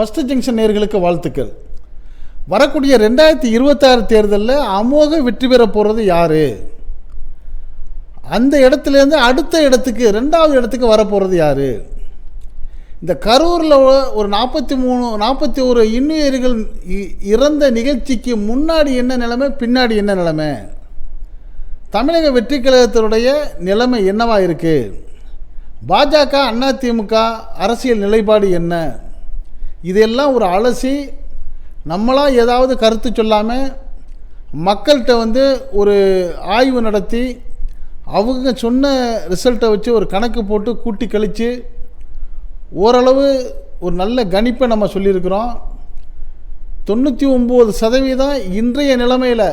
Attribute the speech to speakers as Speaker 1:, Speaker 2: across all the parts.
Speaker 1: First junction நேர்களுக்கு வாழ்த்துக்கள். வரக்கூடிய ரெண்டாயிரத்தி இருபத்தாறு தேர்தலில் அமோக வெற்றி பெற போகிறது யார்? அந்த இடத்துலேருந்து அடுத்த இடத்துக்கு ரெண்டாவது இடத்துக்கு வரப்போகிறது யார்? இந்த கரூரில் ஒரு நாற்பத்தி மூணு நாற்பத்தி ஒரு இன்னுயிர்கள் இ- இறந்த நிகழ்ச்சிக்கு முன்னாடி என்ன நிலைமை பின்னாடி என்ன நிலைமை? தமிழக வெற்றி கழகத்தினுடைய நிலைமை என்னவாக இருக்குது பாஜக அதிமுக அரசியல் நிலைப்பாடு என்ன? இதெல்லாம் ஒரு அலசி நம்மளாக ஏதாவது கருத்து சொல்லாமல் மக்கள்கிட்ட வந்து ஒரு ஆய்வு நடத்தி அவங்க சொன்ன ரிசல்ட்டை வச்சு ஒரு கணக்கு போட்டு கூட்டி கழித்து ஓரளவு ஒரு நல்ல கணிப்பை நம்ம சொல்லியிருக்கிறோம். தொண்ணூற்றி ஒம்பது சதவீதம் இன்றைய நிலைமையில்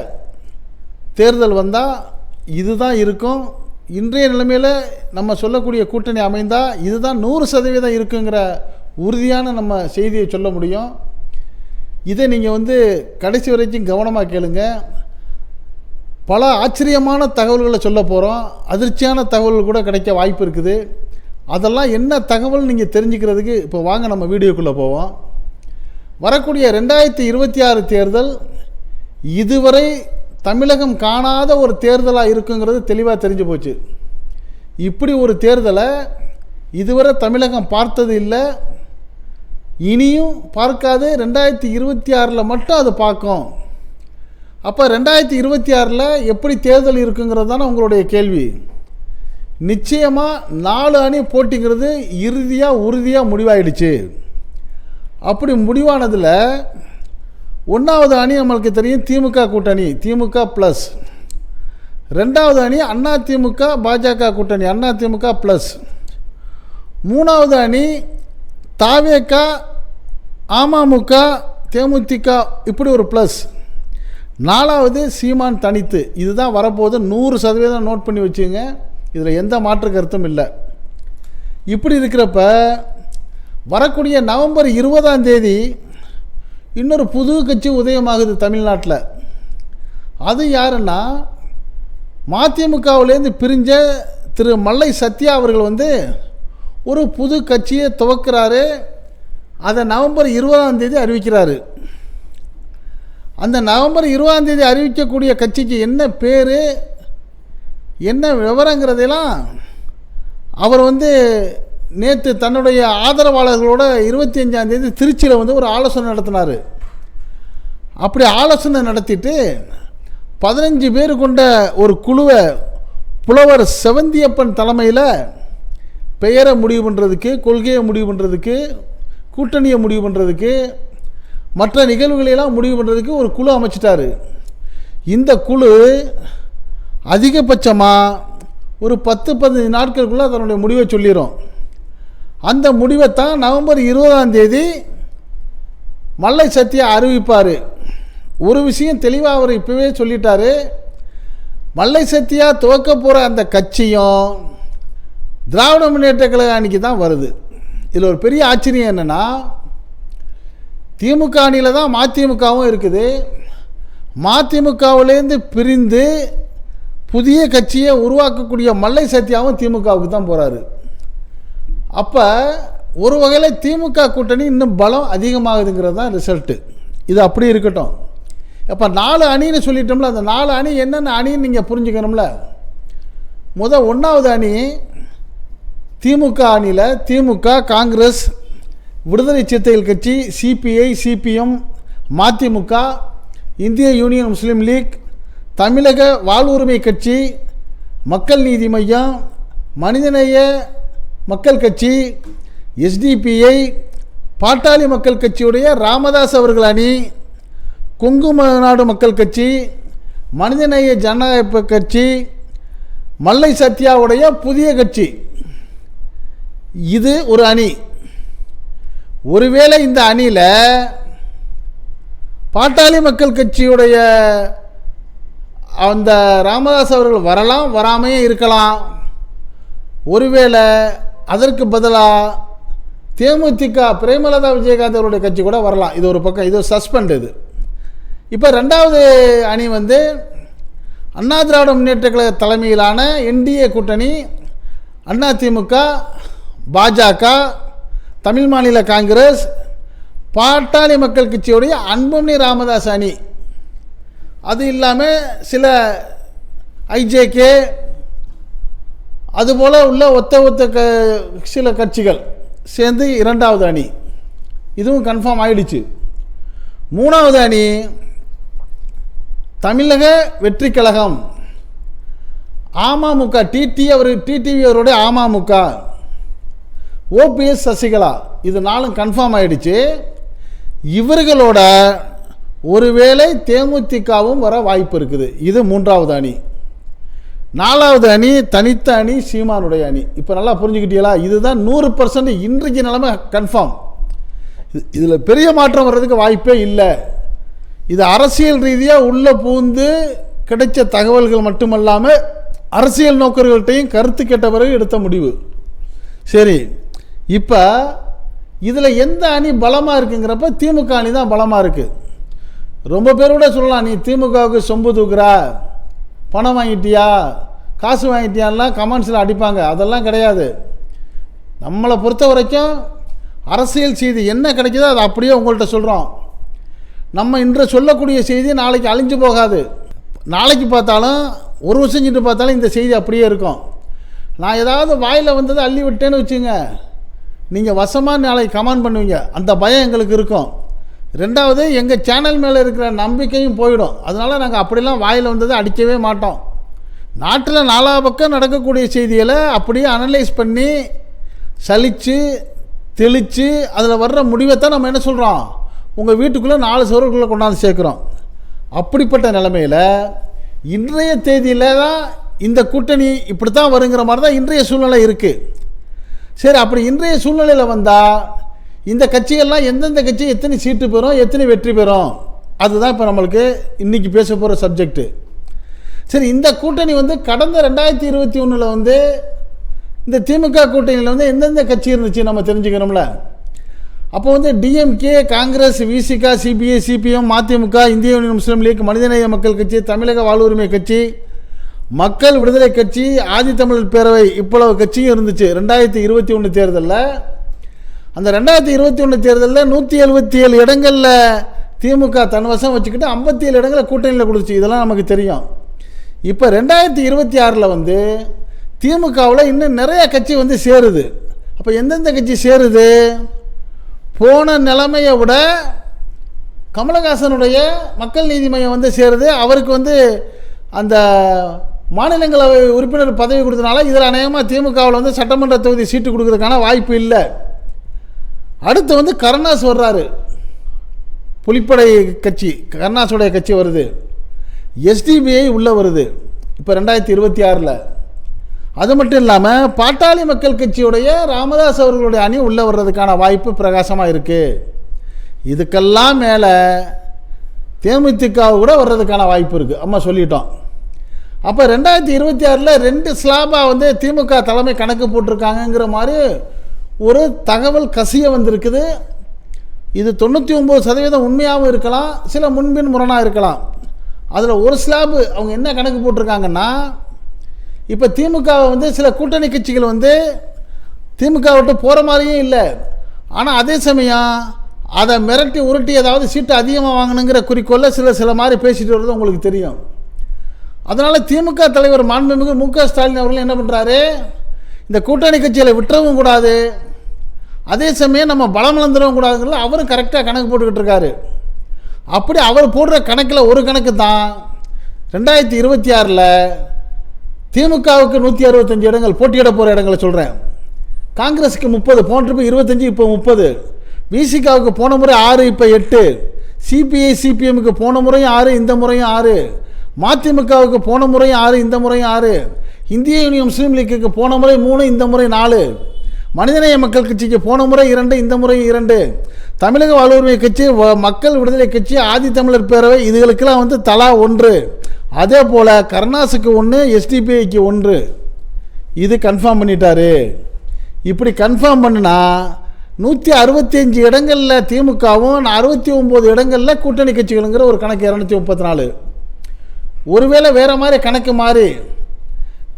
Speaker 1: தேர்தல் வந்தால் இதுதான் இருக்கும். இன்றைய நிலைமையில் நம்ம சொல்லக்கூடிய கூட்டணி அமைந்தால் இதுதான் நூறு சதவீதம் இருக்குங்கிற உறுதியான நம்ம செய்தியை சொல்ல முடியும். இதை நீங்கள் வந்து கடைசி வரைக்கும் கவனமாக கேளுங்க. பல ஆச்சரியமான தகவல்களை சொல்ல போகிறோம் அதிர்ச்சியான தகவல்கள் கூட கிடைக்க வாய்ப்பு இருக்குது. அதெல்லாம் என்ன தகவல் நீங்கள் தெரிஞ்சுக்கிறதுக்கு இப்போ வாங்க நம்ம வீடியோக்குள்ளே போவோம். வரக்கூடிய ரெண்டாயிரத்தி இருபத்தி ஆறு தேர்தல் இதுவரை தமிழகம் காணாத ஒரு தேர்தலாக இருக்குங்கிறது தெளிவாக தெரிஞ்சு போச்சு. இப்படி ஒரு தேர்தலை இதுவரை தமிழகம் பார்த்தது இல்லை. இனியும் பார்க்காது. ரெண்டாயிரத்தி இருபத்தி ஆறில் மட்டும் அது பார்க்கும். அப்போ ரெண்டாயிரத்தி இருபத்தி ஆறில் எப்படி தேர்தல் இருக்குங்கிறது தானே உங்களுடைய கேள்வி. நிச்சயமாக நாலு அணி போட்டிங்கிறது இறுதியாக உறுதியாக முடிவாயிடுச்சு. அப்படி முடிவானதில் ஒன்றாவது அணி நம்மளுக்கு தெரியும் திமுக கூட்டணி திமுக ப்ளஸ் ரெண்டாவது அணி அண்ணா திமுக பாஜக கூட்டணி அண்ணா திமுக ப்ளஸ் மூணாவது அணி தாவேக அமமுக தேமுதிக இப்படி ஒரு ப்ளஸ் நாலாவது சீமான் தனித்து. இதுதான் வரப்போகுது. நூறு சதவீதம் நோட் பண்ணி வச்சுங்க இதில் எந்த மாற்று கருத்தும் இல்லை. இப்படி இருக்கிறப்ப வரக்கூடிய நவம்பர் இருபதாம் தேதி இன்னொரு புது கட்சி உதயமாகுது தமிழ்நாட்டில். அது யாருன்னா மதிமுகவிலேருந்து பிரிஞ்ச திரு மல்லை சத்யா அவர்கள் வந்து ஒரு புது கட்சியை துவக்கிறாரு. அதை நவம்பர் இருபதாம் தேதி அறிவிக்கிறாரு. அந்த நவம்பர் இருபதாம் தேதி அறிவிக்கக்கூடிய கட்சிக்கு என்ன பேர் என்ன விவரங்கிறதெல்லாம் அவர் வந்து நேற்று தன்னுடைய ஆதரவாளர்களோட இருபத்தி அஞ்சாம் தேதி திருச்சியில் வந்து ஒரு ஆலோசனை நடத்தினார். அப்படி ஆலோசனை நடத்திட்டு பதினஞ்சு பேர் கொண்ட ஒரு குழுவை புலவர் செவந்தியப்பன் தலைமையில் பெயரை முடிவு பண்ணுறதுக்கு கொள்கையை முடிவு பண்ணுறதுக்கு கூட்டணியை முடிவு பண்ணுறதுக்கு மற்ற நிகழ்வுகளையெல்லாம் முடிவு பண்ணுறதுக்கு ஒரு குழு அமைச்சிட்டாரு. இந்த குழு அதிகபட்சமாக ஒரு பத்து பதினஞ்சு நாட்களுக்குள்ளே அதனுடைய முடிவை சொல்லிடும் அந்த முடிவை தான் நவம்பர் இருபதாம் தேதி மல்லை சத்யா அறிவிப்பார். ஒரு விஷயம் தெளிவாக அவர் இப்போவே சொல்லிட்டாரு. மல்லை சத்தியா துவக்க போகிற அந்த கட்சியும் திராவிட முன்னேற்ற கழக அணிக்கு தான் வருது. இதில் ஒரு பெரிய ஆச்சரியம் என்னென்னா திமுக அணியில் தான் மதிமுகவும் இருக்குது. மதிமுகவிலேருந்து பிரிந்து புதிய கட்சியை உருவாக்கக்கூடிய மல்லை சத்யாவும் திமுகவுக்கு தான் போகிறாரு அப்போ ஒரு வகையில் திமுக கூட்டணி இன்னும் பலம் அதிகமாகுதுங்கிறது தான் ரிசல்ட்டு. இது அப்படி இருக்கட்டும். அப்போ நாலு அணின்னு சொல்லிட்டோம்ல அந்த நாலு அணி என்னென்ன அணின்னு நீங்கள் புரிஞ்சுக்கணும்ல. முத ஒன்றாவது அணி திமுக அணியில் திமுக காங்கிரஸ் விடுதலை சிறுத்தைகள் கட்சி சிபிஐ சிபிஎம் மதிமுக இந்திய யூனியன் முஸ்லீம் லீக் தமிழக வாழ்வுரிமை கட்சி மக்கள் நீதி மையம் மனிதநேய மக்கள் கட்சி எஸ்டிபிஐ பாட்டாளி மக்கள் கட்சியுடைய ராமதாஸ் அவர்கள் அணி கொங்கு நாடு மக்கள் கட்சி மனிதநேய ஜனநாயக கட்சி மல்லை சத்யாவுடைய புதிய கட்சி. இது ஒரு அணி. ஒருவேளை இந்த அணியில் பாட்டாளி மக்கள் கட்சியுடைய அந்த ராமதாஸ் அவர்கள் வரலாம் வராமையே இருக்கலாம். ஒருவேளை அதற்கு பதிலாக தேமுதிக பிரேமலதா விஜயகாந்த் அவருடைய கட்சி கூட வரலாம். இது ஒரு பக்கம் இது சஸ்பெண்ட் இது. இப்போ ரெண்டாவது அணி வந்து அண்ணா திராவிட முன்னேற்ற கழக தலைமையிலான என்டிஏ கூட்டணி அதிமுக பாஜக தமிழ் மாநில காங்கிரஸ் பாட்டாளி மக்கள் கட்சியுடைய அன்புமணி ராமதாஸ் அணி அது இல்லாமல் சில ஐஜேகே அதுபோல் உள்ள ஒத்த ஒத்த க சில கட்சிகள் சேர்ந்து இரண்டாவது அணி. இதுவும் கன்ஃபார்ம் ஆயிடுச்சு. மூணாவது அணி தமிழக வெற்றி கழகம். அமமுக டிடி அவர் டிடிவி அவருடைய அமமுக. ஓபிஎஸ் சசிகலா இது நாளும் கன்ஃபார்ம் ஆயிடுச்சு. இவர்களோட ஒருவேளை தேமுதிகவும் வர வாய்ப்பு இருக்குது. இது மூன்றாவது அணி. நாலாவது அணி தனித்த அணி சீமானுடைய அணி. இப்போ நல்லா புரிஞ்சுக்கிட்டீங்களா? இதுதான் நூறு பர்சன்ட் இன்றைக்கு நிலைமை கன்ஃபார்ம் இதில் பெரிய மாற்றம் வர்றதுக்கு வாய்ப்பே இல்லை. இது அரசியல் ரீதியாக உள்ளே பூந்து கிடைச்ச தகவல்கள் மட்டுமல்லாமல் அரசியல் நோக்கர்கள்ட்டையும் கருத்து கேட்ட பிறகு எடுத்த முடிவு. சரி இப்போ இதில் எந்த அணி பலமாக இருக்குங்கிறப்ப திமுக அணி தான் பலமாக இருக்குது ரொம்ப பேர் கூட சொல்லலாம் நீ திமுகவுக்கு சொம்பு தூக்குறா பணம் வாங்கிட்டியா காசு வாங்கிட்டியான்லாம் கமெண்ட்ஸில் அடிப்பாங்க. அதெல்லாம் கிடையாது. நம்மளை பொறுத்த வரைக்கும் அரசியல் செய்தி என்ன கிடைக்குதோ அதை அப்படியே உங்கள்கிட்ட சொல்கிறோம் நம்ம இன்று சொல்லக்கூடிய செய்தி நாளைக்கு அழிஞ்சு போகாது. நாளைக்கு பார்த்தாலும் ஒரு வருஷம் செஞ்சுட்டு பார்த்தாலும் இந்த செய்தி அப்படியே இருக்கும். நான் ஏதாவது வாயில் வந்ததை அள்ளி விட்டேன்னு வச்சுங்க நீங்கள் வசமாக நாளைக்கு கமெண்ட் பண்ணுவீங்க. அந்த பயம் எங்களுக்கு இருக்கும். ரெண்டாவது எங்கள் சேனல் மேலே இருக்கிற நம்பிக்கையும் போயிடும். அதனால் நாங்கள் அப்படிலாம் வாயில் வந்ததை அடிக்கவே மாட்டோம். நாட்டில் நாலா பக்கம் நடக்கக்கூடிய செய்திகளை அப்படியே அனலைஸ் பண்ணி சலித்து தெளித்து அதில் வர்ற முடிவை தான் நம்ம என்ன சொல்கிறோம் உங்கள் வீட்டுக்குள்ளே நாலு சவருக்குள்ளே கொண்டாந்து சேர்க்குறோம். அப்படிப்பட்ட நிலமையில் இன்றைய தேதியில் தான் இந்த கூட்டணி இப்படி தான் வருங்கிற மாதிரி தான் இன்றைய சூழ்நிலை இருக்குது சரி அப்படி இன்றைய சூழ்நிலையில் வந்தால் இந்த கட்சிகள்லாம் எந்தெந்த கட்சி எத்தனை சீட்டு பெறும் எத்தனை வெற்றி பெறும்? அதுதான் இப்போ நம்மளுக்கு இன்றைக்கி பேச போகிற சப்ஜெக்ட்டு சரி இந்த கூட்டணி வந்து கடந்த ரெண்டாயிரத்தி இருபத்தி ஒன்றில் வந்து இந்த திமுக கூட்டணியில் வந்து எந்தெந்த கட்சி இருந்துச்சு நம்ம தெரிஞ்சுக்கிறோம்ல அப்போ வந்து DMK Congress Visika CBI CPM MDMK இந்திய யூனியன் முஸ்லீம் லீக் மனிதநேய மக்கள் கட்சி தமிழக வாழ்வுரிமை கட்சி மக்கள் விடுதலை கட்சி ஆதித்தமிழர் பேரவை இவ்வளவு கட்சியும் இருந்துச்சு. ரெண்டாயிரத்தி இருபத்தி ஒன்று தேர்தலில். அந்த ரெண்டாயிரத்தி இருபத்தி ஒன்று தேர்தலில் நூற்றி எழுபத்தி ஏழு இடங்களில் திமுக தன் வசம் வச்சுக்கிட்டு ஐம்பத்தி ஏழு இடங்களை கூட்டணியில் கொடுத்துச்சு. இதெல்லாம் நமக்கு தெரியும். இப்போ ரெண்டாயிரத்தி இருபத்தி ஆறில் வந்து திமுகவில் இன்னும் நிறைய கட்சி வந்து சேருது. அப்போ எந்தெந்த கட்சி சேருது? போன நிலைமையை விட கமலஹாசனுடைய மக்கள் நீதி மையம் வந்து சேருது. அவருக்கு வந்து அந்த மாநிலங்களவை உறுப்பினர் பதவி கொடுத்தனால இதில் அநேகமாக திமுகவில் வந்து சட்டமன்ற தொகுதி சீட்டு கொடுக்கறதுக்கான வாய்ப்பு இல்லை. அடுத்து வந்து கருணாஸ் வர்றாரு. புலிப்படை கட்சி கருணாஸுடைய கட்சி வருது. எஸ்டிபிஐ உள்ளே வருது. இப்போ ரெண்டாயிரத்தி இருபத்தி ஆறில். அது மட்டும் இல்லாமல் பாட்டாளி மக்கள் கட்சியுடைய ராமதாஸ் அவர்களுடைய அணி உள்ளே வர்றதுக்கான வாய்ப்பு பிரகாசமாக இருக்குது இதுக்கெல்லாம் மேலே தேமுதிக கூட வர்றதுக்கான வாய்ப்பு இருக்குது அம்மா சொல்லிட்டோம். அப்போ ரெண்டாயிரத்தி இருபத்தி ஆறில் ரெண்டு ஸ்லாபாக வந்து திமுக தலைமை கணக்கு போட்டிருக்காங்கங்கிற மாதிரி ஒரு தகவல் கசிய வந்திருக்குது. இது தொண்ணூற்றி ஒம்பது சதவீதம் உண்மையாகவும் இருக்கலாம் சில முன்பின் முரணாக இருக்கலாம். அதில் ஒரு ஸ்லாபு அவங்க என்ன கணக்கு போட்டிருக்காங்கன்னா இப்போ திமுகவை வந்து சில கூட்டணி கட்சிகள் வந்து திமுக விட்டு போகிற மாதிரியும் இல்லை. ஆனால் அதே சமயம் அதை மிரட்டி உருட்டி ஏதாவது சீட்டு அதிகமாக வாங்கணுங்கிற குறிக்கோளில் சில சில மாதிரி பேசிட்டு வர்றது உங்களுக்கு தெரியும். அதனால் திமுக தலைவர் மாண்புமிகு மு க ஸ்டாலின் அவர்கள் என்ன பண்ணுறாரு இந்த கூட்டணி கட்சிகளை விட்டுறவும் கூடாது. அதே சமயம் நம்ம பலம் இழந்துடவும் கூடாதுங்கிறத அவரும் கரெக்டாக கணக்கு போட்டுக்கிட்டு இருக்காரு. அப்படி அவர் போடுற கணக்கில் ஒரு கணக்கு தான். ரெண்டாயிரத்தி இருபத்தி ஆறில் திமுகவுக்கு நூற்றி அறுபத்தஞ்சு இடங்கள் போட்டியிட போகிற இடங்களை சொல்கிறேன் காங்கிரஸுக்கு முப்பது போன ட்ரிப்பு இருபத்தஞ்சி இப்போ முப்பது. விசிகாவுக்கு போன முறை ஆறு இப்போ எட்டு. சிபிஐ சிபிஎம்முக்கு போன முறையும் ஆறு இந்த முறையும் ஆறு. மதிமுகவுக்கு போன முறையும் ஆறு இந்த முறையும் ஆறு. இந்திய யூனியன் முஸ்லீம் லீக்குக்கு போன முறை மூணு இந்த முறை நாலு. மனிதநேய மக்கள் கட்சிக்கு போன முறை இரண்டு இந்த முறை இரண்டு. தமிழக வாழ்வுரிமை கட்சி வ- மக்கள் விடுதலை கட்சி ஆதி தமிழர் பேரவை இதுகளுக்கெல்லாம் வந்து தலா ஒன்று. அதே போல் கருணாசுக்கு ஒன்று எஸ்டிபிஐக்கு ஒன்று. இது கன்ஃபார்ம் பண்ணிட்டாரு. இப்படி கன்ஃபார்ம் பண்ணுனா நூற்றி அறுபத்தஞ்சு இடங்களில் திமுகவும் அறுபத்தி ஒம்பது இடங்களில் கூட்டணி கட்சிகளுங்கிற ஒரு கணக்கு இரநூத்தி முப்பத்தி நாலு. ஒருவேளை வேறு மாதிரி கணக்கு மாறி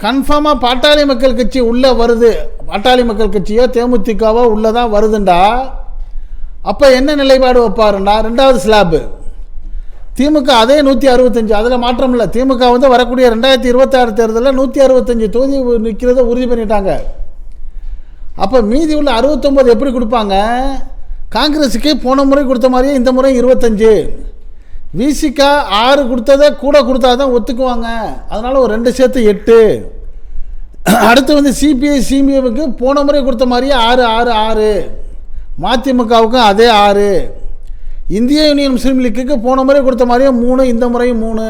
Speaker 1: கன்ஃபார்மாக பாட்டாளி மக்கள் கட்சி உள்ளே வருது. பாட்டாளி மக்கள் கட்சியோ தேமுதிகவோ உள்ளே தான் வருதுண்டா? அப்போ என்ன நிலைப்பாடு வைப்பாருன்னா ரெண்டாவது ஸ்லாப்பு திமுக அதே நூற்றி அறுபத்தஞ்சு அதில் மாற்றம் இல்லை. திமுக வந்து வரக்கூடிய ரெண்டாயிரத்தி இருபத்தாறு தேர்தலில் நூற்றி அறுபத்தஞ்சு தொகுதி நிற்கிறத உறுதி பண்ணிட்டாங்க. அப்போ மீதி உள்ள அறுபத்தொம்போது எப்படி கொடுப்பாங்க? காங்கிரஸுக்கு போன முறை கொடுத்த மாதிரியே இந்த முறை இருபத்தஞ்சு. விசிகா ஆறு கொடுத்ததை கூட கொடுத்தா தான் ஒத்துக்குவாங்க. அதனால் ஒரு ரெண்டு சேர்த்து எட்டு. அடுத்து வந்து சிபிஐ சிபிஎம்க்கு போன முறை கொடுத்த மாதிரியே ஆறு ஆறு ஆறு. மதிமுகவுக்கும் அதே ஆறு. இந்திய யூனியன் முஸ்லீம் லீக்குக்கு போன முறை கொடுத்த மாதிரியே மூணு இந்த முறையும் மூணு.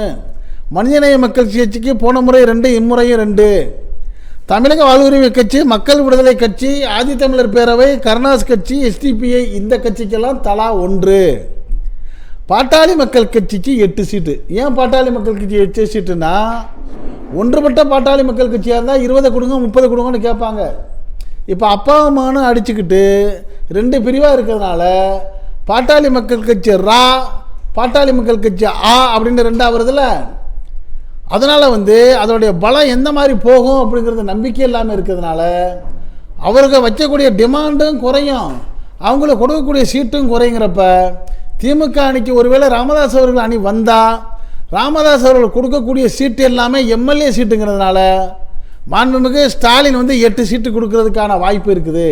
Speaker 1: மனிதநேய மக்கள் கட்சிக்கு போன முறை ரெண்டு இம்முறையும் ரெண்டு. தமிழக வாழ்வுரிமை கட்சி மக்கள் விடுதலை கட்சி ஆதித்தமிழர் பேரவை கருணாஸ் கட்சி எஸ்டிபிஐ இந்த கட்சிக்கெல்லாம் தலா ஒன்று. பாட்டாளி மக்கள் கட்சிக்கு எட்டு சீட்டு. ஏன் பாட்டாளி மக்கள் கட்சி எட்டு சீட்டுனா ஒன்றுபட்ட பாட்டாளி மக்கள் கட்சியாக இருந்தால் இருபதை கொடுங்க முப்பது கொடுங்கன்னு கேட்பாங்க. இப்போ அப்பா அம்மானு அடிச்சுக்கிட்டு ரெண்டு பிரிவாக இருக்கிறதுனால பாட்டாளி மக்கள் கட்சி ரா பாட்டாளி மக்கள் கட்சி ஆ அப்படின்னு ரெண்டாக வருதுல்ல? அதனால் வந்து அதோடைய பலம் எந்த மாதிரி போகும் அப்படிங்கிறது நம்பிக்கை இல்லாமல் இருக்கிறதுனால அவர்கள் வைக்கக்கூடிய டிமாண்டும் குறையும். அவங்களுக்கு கொடுக்கக்கூடிய சீட்டும் குறைங்கிறப்ப திமுக அணிக்கு ஒருவேளை ராமதாஸ் அவர்கள் அணி வந்தால் ராமதாஸ் அவர்கள் கொடுக்கக்கூடிய சீட்டு எல்லாமே எம்எல்ஏ சீட்டுங்கிறதுனால மாண்புமிகு ஸ்டாலின் வந்து எட்டு சீட்டு கொடுக்கறதுக்கான வாய்ப்பு இருக்குது.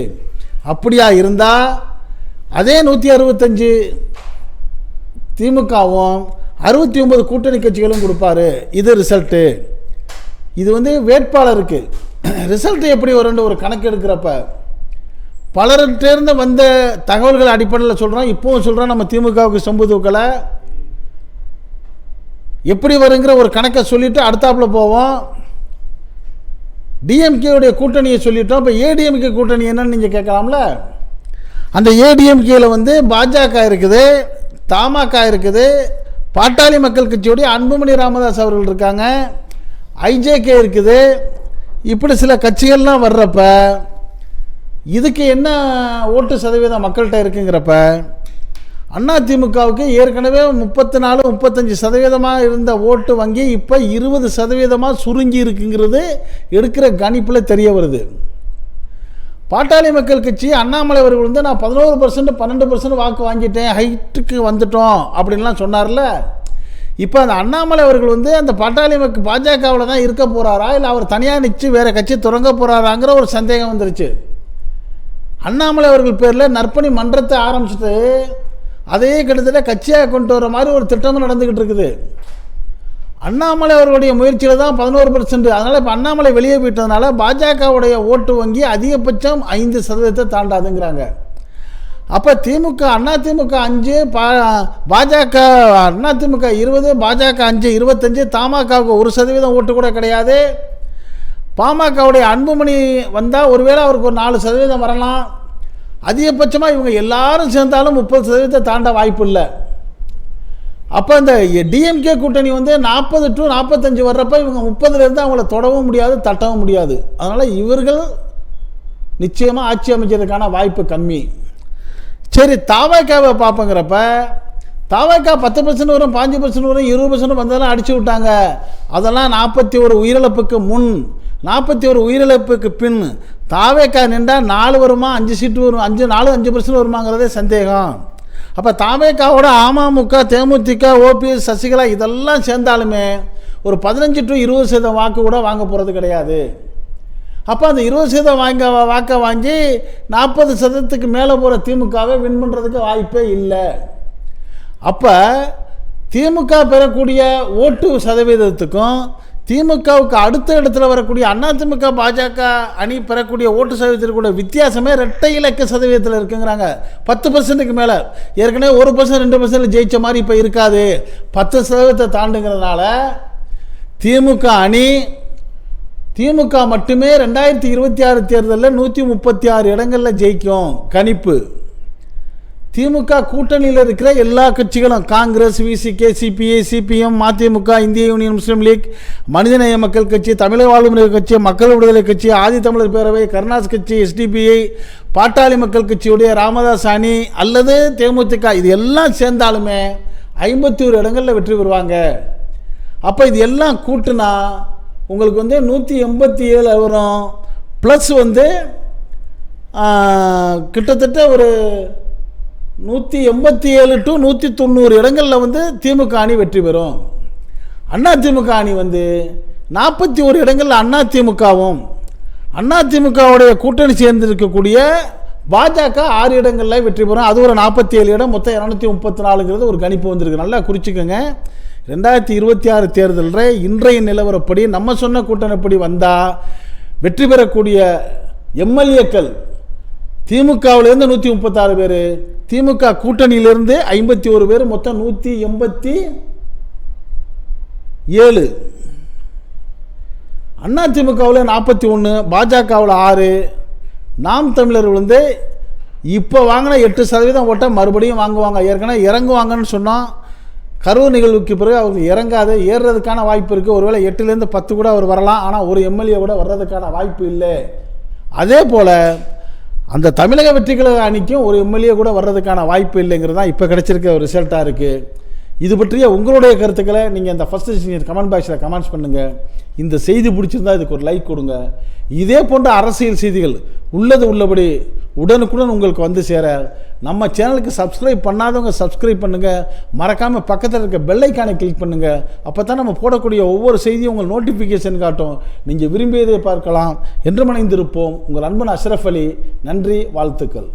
Speaker 1: அப்படியா இருந்தால் அதே நூற்றி அறுபத்தஞ்சு திமுகவும் அறுபத்தி ஒன்பது கூட்டணி கட்சிகளும் கொடுப்பாரு. இது ரிசல்ட்டு இது வந்து வேட்பாளருக்கு. ரிசல்ட்டு எப்படி வரும்னு ஒரு கணக்கு எடுக்கிறப்ப பலர்கிட்டேருந்து வந்த தகவல்கள் அடிப்படையில் சொல்கிறோம் இப்போவும் சொல்கிறோம் நம்ம திமுகவுக்கு சொம்பு தூக்கலை எப்படி வருங்கிற ஒரு கணக்கை சொல்லிவிட்டு அடுத்தாப்பில் போவோம். டிஎம்கேவுடைய கூட்டணியை சொல்லிட்டோம். இப்போ ஏடிஎம்கே கூட்டணி என்னன்னு நீங்கள் கேட்கலாம்ல? அந்த ஏடிஎம்கேயில் வந்து பாஜக இருக்குது தமாக இருக்குது பாட்டாளி மக்கள் கட்சியுடைய அன்புமணி ராமதாஸ் அவர்கள் இருக்காங்க ஐஜேகே இருக்குது. இப்படி சில கட்சிகள்லாம் வர்றப்போ இதுக்கு என்ன ஓட்டு சதவீதம் மக்கள்கிட்ட இருக்குங்கிறப்ப அண்ணா திமுகவுக்கு ஏற்கனவே முப்பத்தி நாலு முப்பத்தஞ்சு சதவீதமாக இருந்த ஓட்டு வங்கி இப்போ இருபது சதவீதமாக சுருங்கி இருக்குங்கிறது எடுக்கிற கணிப்பில் தெரிய வருது. பாட்டாளி மக்கள் கட்சி அண்ணாமலை அவர்கள் வந்து நான் பதினோரு பர்சன்ட் பன்னெண்டு பர்சன்ட் வாக்கு வாங்கிட்டேன் ஹைட்டுக்கு வந்துட்டோம் அப்படின்லாம் சொன்னார்ல. இப்போ அந்த அண்ணாமலை அவர்கள் வந்து அந்த பாட்டாளி மக்கள் பாஜகவில் தான் இருக்க போகிறாரா இல்லை அவர் தனியாக நிச்சு வேறு கட்சி தொடங்க போகிறாராங்கிற ஒரு சந்தேகம் வந்துருச்சு. அண்ணாமலை அவர்கள் பேரில் நற்பணி மன்றத்தை ஆரம்பிச்சுட்டு அதையே கிட்டத்தட்ட கட்சியாக கொண்டு வர மாதிரி ஒரு திட்டமும் நடந்துக்கிட்டு இருக்குது. அண்ணாமலை அவர்களுடைய முயற்சியில் தான் பதினோரு பர்சன்ட் அதனால் இப்போ அண்ணாமலை வெளியே போயிட்டதுனால பாஜகவுடைய ஓட்டு வங்கி அதிகபட்சம் ஐந்து சதவீதத்தை தாண்டாதுங்கிறாங்க. அப்போ திமுக அண்ணா திமுக அஞ்சு பா பாஜக அண்ணா திமுக இருபது பாஜக அஞ்சு இருபத்தஞ்சு தமாகவுக்கு ஒரு சதவீதம் ஓட்டு கூட கிடையாது. பாமகவுடைய அன்புமணி வந்தால் ஒருவேளை அவருக்கு ஒரு நாலு சதவீதம் வரலாம். அதிகபட்சமாக இவங்க எல்லாரும் சேர்ந்தாலும் முப்பது சதவீதத்தை தாண்ட வாய்ப்பு இல்லை. அப்போ இந்த டிஎம்கே கூட்டணி வந்து நாற்பது டு நாற்பத்தஞ்சு வர்றப்ப இவங்க முப்பதுலேருந்து அவங்கள தொடவும் முடியாது தட்டவும் முடியாது. அதனால் இவர்கள் நிச்சயமாக ஆட்சி அமைச்சதுக்கான வாய்ப்பு கம்மி. சரி தாவாய்க்காவை பார்ப்பங்கிறப்ப தாவாய்க்கா பத்து பர்சன்ட் வரும் பாஞ்சு பர்சன்ட் வரும் இருபது பர்சன்ட் வந்ததெல்லாம் அடிச்சு விட்டாங்க. அதெல்லாம் நாற்பத்தி ஒரு உயிரிழப்புக்கு முன். நாற்பத்தி ஒரு உயிரிழப்புக்கு பின் தாவேக்கா நின்றால் நாலு வருமா அஞ்சு சீட்டு வரும் அஞ்சு நாலு அஞ்சு பர்சன்ட் வருமாங்கிறதே சந்தேகம். அப்போ தாவேக்காவோட அமமுக தேமுதிக ஓபிஎஸ் சசிகலா இதெல்லாம் சேர்ந்தாலுமே ஒரு பதினஞ்சு டு இருபது சதவீதம் வாக்கு கூட வாங்க போகிறது கிடையாது. அப்போ அந்த இருபது சதவீதம் வாங்க வாக்கை வாங்கி நாற்பது சதவீதத்துக்கு மேலே போகிற திமுகவை வின் பண்ணுறதுக்கு வாய்ப்பே இல்லை. அப்போ திமுக பெறக்கூடிய ஓட்டு சதவீதத்துக்கும் திமுகவுக்கு அடுத்த இடத்துல வரக்கூடிய அதிமுக பாஜக அணி பெறக்கூடிய ஓட்டு சதவீதத்தில் கூட வித்தியாசமே ரெட்டை இலக்க சதவீதத்தில் இருக்குங்கிறாங்க. பத்து பர்சன்ட்டுக்கு மேலே. ஏற்கனவே ஒரு பர்சன்ட் ரெண்டு பர்சன்ட் ஜெயிச்ச மாதிரி இப்போ இருக்காது. பத்து சதவீதத்தை தாண்டுங்கிறதுனால திமுக அணி திமுக மட்டுமே ரெண்டாயிரத்தி இருபத்தி ஆறு தேர்தலில் நூற்றி முப்பத்தி ஆறு இடங்களில் ஜெயிக்கும் கணிப்பு. திமுக கூட்டணியில் இருக்கிற எல்லா கட்சிகளும் Congress VCK CPI CPM MDMK இந்திய யூனியன் முஸ்லீம் லீக் மனிதநேய மக்கள் கட்சி தமிழக வாழ்வுமுறை கட்சி மக்கள் விடுதலை கட்சி ஆதி தமிழர் பேரவை கருணாஸ் கட்சி எஸ்டிபிஐ பாட்டாளி மக்கள் கட்சியுடைய ராமதாஸ் அணி அல்லது தேமுதிக இது எல்லாம் சேர்ந்தாலுமே ஐம்பத்தி ஒரு இடங்களில் வெற்றி பெறுவாங்க. அப்போ இது எல்லாம் கூட்டுனா உங்களுக்கு வந்து நூற்றி எண்பத்தி ஏழு வரும் ப்ளஸ் வந்து கிட்டத்தட்ட ஒரு நூற்றி எண்பத்தி ஏழு டு நூற்றி தொண்ணூறு இடங்களில் வந்து திமுக அணி வெற்றி பெறும். அண்ணா திமுக அணி வந்து நாற்பத்தி ஒரு இடங்களில் அண்ணா திமுகவும் அண்ணா திமுகவுடைய கூட்டணி சேர்ந்து இருக்கக்கூடிய பாஜக ஆறு இடங்களில் வெற்றி பெறும். அது ஒரு நாற்பத்தி ஏழு இடம் மொத்தம் இரநூத்தி முப்பத்தி நாலுங்கிறது ஒரு கணிப்பு வந்திருக்கு. நல்லா குறிச்சிக்கோங்க. ரெண்டாயிரத்தி இருபத்தி ஆறு தேர்தலில் இன்றைய நிலவரப்படி நம்ம சொன்ன கூட்டணிப்படி வந்தால் வெற்றி பெறக்கூடிய எம்எல்ஏக்கள் திமுகவிலேருந்து நூற்றி முப்பத்தாறு பேர் திமுக கூட்டணியிலிருந்து ஐம்பத்தி ஒரு பேர் மொத்தம் நூற்றி எண்பத்தி ஏழு. அண்ணா திமுகவில் நாற்பத்தி ஒன்று பாஜகவில் ஆறு. நாம் தமிழர் வந்து இப்போ வாங்கின எட்டு சதவீதம் ஓட்டை மறுபடியும் வாங்குவாங்க. ஏற்கனவே இறங்குவாங்கன்னு சொன்னால் கருவு நிகழ்வுக்கு பிறகு அவங்க இறங்காது. ஏறுறதுக்கான வாய்ப்பு இருக்குது ஒருவேளை எட்டுலேருந்து பத்து கூட அவர் வரலாம். ஆனால் ஒரு எம்எல்ஏ கூட வர்றதுக்கான வாய்ப்பு இல்லை. அதே போல் அந்த தமிழக வெற்றிக்கழக அணிக்கும் ஒரு எம்எல்ஏ கூட வர்றதுக்கான வாய்ப்பு இல்லைங்கிறது தான் இப்போ கிடைச்சிருக்க ஒரு ரிசல்ட்டாக இருக்குது இது பற்றிய உங்களுடைய கருத்துக்களை நீங்கள் இந்த சீனியர் கமெண்ட் பாக்ஸில் கமெண்ட்ஸ் பண்ணுங்கள் இந்த செய்தி பிடிச்சிருந்தா இதுக்கு ஒரு லைக் கொடுங்க. இதே போன்ற அரசியல் செய்திகள் உள்ளது உள்ளபடி உடனுக்குடன் உங்களுக்கு வந்து சேர நம்ம சேனலுக்கு சப்ஸ்கிரைப் பண்ணாதவங்க சப்ஸ்கிரைப் பண்ணுங்கள் மறக்காமல் பக்கத்தில் இருக்க பெல்லைக்கானை கிளிக் பண்ணுங்கள் அப்போ தான் நம்ம போடக்கூடிய ஒவ்வொரு செய்தியும் உங்கள் நோட்டிஃபிகேஷன் காட்டும். நீங்கள் விரும்பியதை பார்க்கலாம். என்று மனைந்திருப்போம் உங்கள் அன்பன் அஷ்ரஃப் அலி. நன்றி வாழ்த்துக்கள்.